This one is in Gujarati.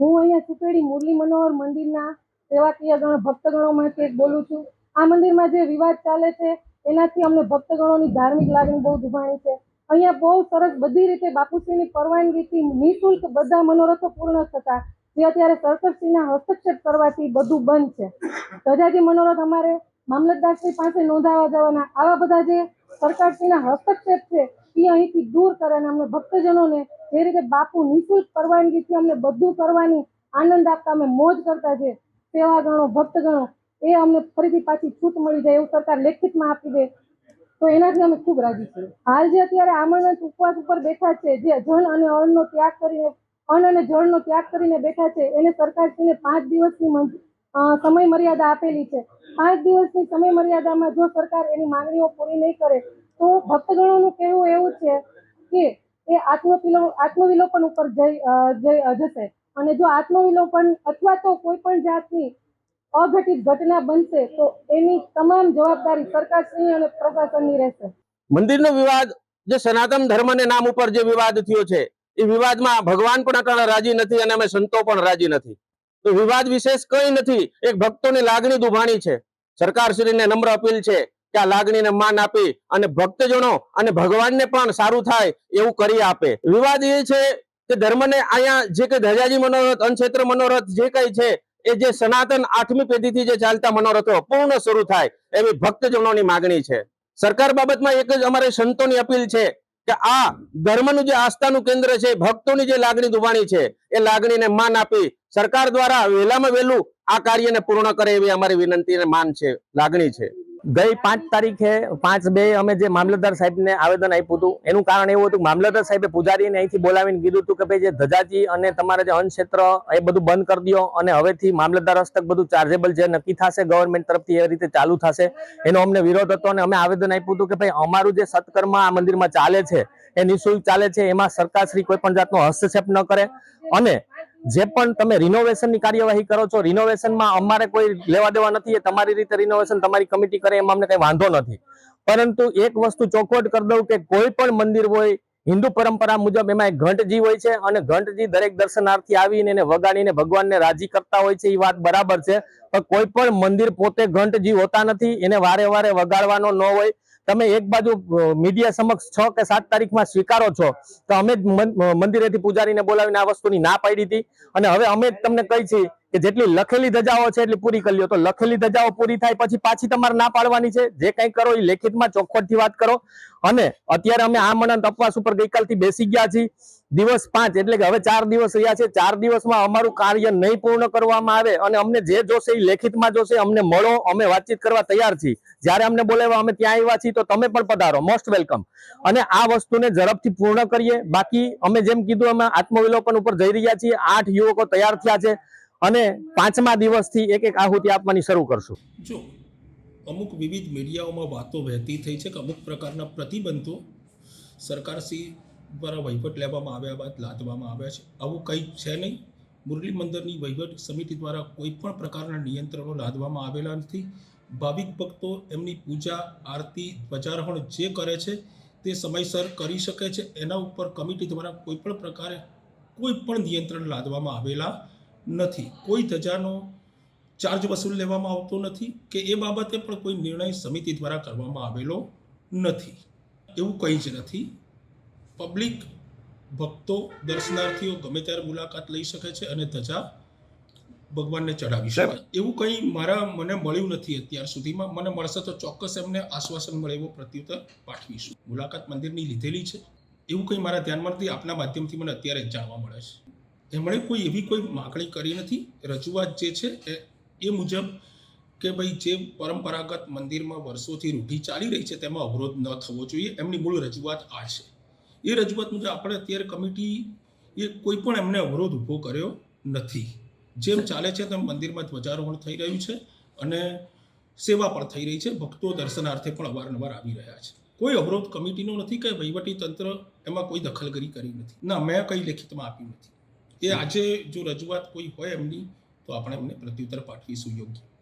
હું અહીંયા સુપેડી મુરલી મનોહર મંદિરના સેવાકીય ગણ ભક્તગણોમાંથી એક બોલું છું. આ મંદિરમાં જે વિવાદ ચાલે છે, એનાથી અમને ભક્તગણોની ધાર્મિક લાગણી બહુ દુભાણી છે. અહીંયા બહુ સરસ બધી રીતે બાપુશ્રીની પરવાનગીથી નિઃશુલ્ક બધા મનોરથો પૂર્ણ થતા, જે અત્યારે સરકારશ્રીના હસ્તક્ષેપ કરવાથી બધું બંધ છે. ધજાજી મનોરથ અમારે મામલતદારશ્રી પાસે નોંધાવા જવાના. આવા બધા જે સરકારશ્રીના હસ્તક્ષેપ છે એ અહીંથી દૂર કરે અને અમને ભક્તજનોને જે રીતે બાપુ નિઃશુલ્ક પરવાનગીથી અમને બધું કરવાની આનંદ આપતા અમે મોજ કરતા છે સેવા ગણો ભક્ત ગણો એ અમને ફરીથી પાછી છૂટ મળી જાય એવું સરકાર લેખિતમાં આપી દે. તો એનાથી અમે ખૂબ રાજી છીએ. હાલ જે અત્યારે આમરણ ઉપવાસ ઉપર બેઠા છે, જે જન અને અન્નનો ત્યાગ કરીને, અન્ન અને જળનો ત્યાગ કરીને બેઠા છે, એને સરકારશ્રીને પાંચ દિવસની સમય મર્યાદા આપેલી છે. પાંચ દિવસની સમય મર્યાદામાં જો સરકાર એની માંગણીઓ પૂરી નહીં કરે તો ભક્તગણોનું કહેવું એવું છે કે એ આત્મવિલો, આત્મવિલોપન ઉપર જઈ જઈ જશે. અને જો આત્મવિલોપન અથવા તો કોઈ પણ જાતની અઘટિત ઘટના બનશે, તો એની તમામ જવાબદારી સરકારશ્રી અને પ્રશાસનની રહેશે. મંદિરનો વિવાદ, જે સનાતન ધર્મને નામ ઉપર જે વિવાદ થયો છે, એ વિવાદમાં ભગવાન પણ અત્યારે રાજી નથી અને અમે સંતો પણ રાજી નથી. તો વિવાદ વિશેષ કંઈ નથી. એક ભક્તોની લાગણી દુભાણી છે. સરકારશ્રીને નમ્ર અપીલ છે કે આ લાગણીને માન આપી અને ભક્તજનો અને ભગવાનને પણ સારું થાય એવું કરી આપે. વિવાદ એ છે કે ધર્મને અહીંયા જે કે ધજાજી મનોરથ, અનક્ષેત્ર મનોરથ જે કઈ છે, એ જે સનાતન આઠમી પેઢીથી જે ચાલતા મનોરથો પૂર્ણ શરૂ થાય એવી ભક્તજનોની માગણી છે. સરકાર બાબતમાં એક જ અમારે સંતોની અપીલ છે કે આ ધર્મનું જે આસ્થાનું કેન્દ્ર છે, ભક્તોની જે લાગણી દુબાણી છે, એ લાગણીને માન આપી સરકાર દ્વારા વહેલામાં વહેલું આ કાર્યને પૂર્ણ કરે એવી અમારી વિનંતી અને માન છે, લાગણી છે. ગઈ પાંચ તારીખે પાંચ બે અમે જે મામલતદાર સાહેબને આવેદન આપ્યું હતું, એનું કારણ એવું હતું મામલતદાર સાહેબે પૂજારીને અહીંથી બોલાવીને કીધું હતું કે ભાઈ જે ધજાજી અને તમારા જે ક્ષેત્ર એ બધું બંધ કરી દો અને હવેથી મામલતદાર હસ્તક બધું ચાર્જેબલ જે નક્કી થશે ગવર્મેન્ટ તરફથી એ રીતે ચાલુ થશે. એનો અમને વિરોધ હતો અને અમે આવેદન આપ્યું હતું કે ભાઈ અમારું જે સત્કર્મ આ મંદિરમાં ચાલે છે, એ નિઃશુલ્ક ચાલે છે, એમાં સરકારશ્રી કોઈ પણ જાતનો હસ્તક્ષેપ ન કરે. અને જે પણ તમે રિનોવેશનની કાર્યવાહી કરો છો રિનોવેશનમાં અમારે કોઈ લેવા દેવા નથી, એ તમારી રીતે રિનોવેશન તમારી કમિટી કરે, એમાં અમને કંઈ વાંધો નથી. પરંતુ એક વસ્તુ ચોખવટ કરી દઉં કે કોઈ પણ મંદિર હોય, હિન્દુ પરંપરા મુજબ એમાં એક ઘંટજી હોય છે અને ઘંટજી દરેક દર્શનાર્થી આવીને એને વગાડીને ભગવાનને રાજી કરતા હોય છે, એ વાત બરાબર છે. પણ કોઈ પણ મંદિર પોતે ઘંટજી હોતા નથી, એને વારે વારે વગાડવાનો ન હોય તમે એક બાજુ મીડિયા સમક્ષ છ કે સાત તારીખમાં સ્વીકારો છો, તો અમે જ મંદિરેથી પૂજારીને બોલાવીને આ વસ્તુની ના પાડી હતી. અને હવે અમે તમને કહી છીએ કે જેટલી લખેલી ધજાઓ છે એટલી પૂરી કરી લો તો લખેલી ધજાઓ પૂરી થાય પછી પાછી તમારે ના પાડવાની છે. જે કંઈ કરો એ લેખિતમાં ચોખવટથી વાત કરો. અને અત્યારે અમે આ મનન તપવાસ ઉપર ગઈકાલથી બેસી ગયા છીએ. દિવસ પાંચ, એટલે કે હવે ચાર દિવસ રહ્યા છે. ચાર દિવસમાં અમારું કાર્ય નહીં પૂર્ણ કરવામાં આવે અને અમને જે જોશે એ લેખિતમાં જોશે, અમને મળો, અમે વાતચીત કરવા તૈયાર છીએ. જ્યારે અમને બોલાવ્યા, અમે ત્યાં આવ્યા છીએ, તો તમે પણ પધારો. મોસ્ટ વેલકમ અને આ વસ્તુને ઝડપથી પૂર્ણ કરીએ. બાકી અમે જેમ કીધું, અમે આત્મવિલોપન ઉપર જઈ રહ્યા છીએ. આઠ યુવકો તૈયાર થયા છે. અને પાંચમા દિવસથી એક એક આહુતિ આપવાની શરૂ કરશું. અમુક વિવિધ મીડિયાઓમાં વાતો વહેતી થઈ છે કે અમુક પ્રકારના પ્રતિબંધો સરકારશ્રી દ્વારા વહીવટ લેવામાં આવ્યા બાદ લાદવામાં આવ્યા છે. આવું કંઈ છે નહીં. મુરલી મંદિરની વહીવટ સમિતિ દ્વારા કોઈ પણ પ્રકારના નિયંત્રણો લાદવામાં આવેલા નથી. ભાવિક ભક્તો એમની પૂજા, આરતી, ધ્વજારોહણ જે કરે છે તે સમયસર કરી શકે છે. એના ઉપર કમિટી દ્વારા કોઈ પણ પ્રકારે કોઈ પણ નિયંત્રણ લાદવામાં આવેલા નથી. કોઈ ધજાનો ચાર્જ વસૂલ લેવામાં આવતો નથી કે એ બાબતે પણ કોઈ નિર્ણય સમિતિ દ્વારા કરવામાં આવેલો નથી. એવું કંઈ જ નથી. પબ્લિક ભક્તો દર્શનાર્થીઓ ગમે ત્યારે મુલાકાત લઈ શકે છે અને ધજા ભગવાનને ચડાવી શકે એવું કંઈ મારા મને મળ્યું નથી અત્યાર સુધીમાં. મને મળશે તો ચોક્કસ એમને આશ્વાસન મળે એવો પ્રત્યુત્તર પાઠવીશું. મુલાકાત મંદિરની લીધેલી છે. એવું કંઈ મારા ધ્યાનમાં નથી આપના માધ્યમથી મને અત્યારે જાણવા મળે છે. એમણે કોઈ એવી કોઈ માગણી કરી નથી. રજૂઆત જે છે એ એ મુજબ કે ભાઈ જે પરંપરાગત મંદિરમાં વર્ષોથી રૂઢી ચાલી રહી છે, તેમાં અવરોધ ન થવો જોઈએ. એમની મૂળ રજૂઆત આ છે. એ રજૂઆત મુજબ આપણે અત્યારે કમિટી એ કોઈ પણ એમને અવરોધ ઊભો કર્યો નથી. જેમ ચાલે છે, તેમ મંદિરમાં ધ્વજારોહણ થઈ રહ્યું છે અને સેવા પણ થઈ રહી છે. ભક્તો દર્શનાર્થે પણ અવારનવાર આવી રહ્યા છે. કોઈ અવરોધ કમિટીનો નથી કે વહીવટી તંત્ર એમાં કોઈ દખલગીરી કરી નથી. ના, મેં કંઈ લેખિતમાં આપ્યું નથી. એ આજે જો રજૂઆત કોઈ હોય એમની તો આપણે એમને પ્રત્યુત્તર પાઠવીશું યોગ્ય.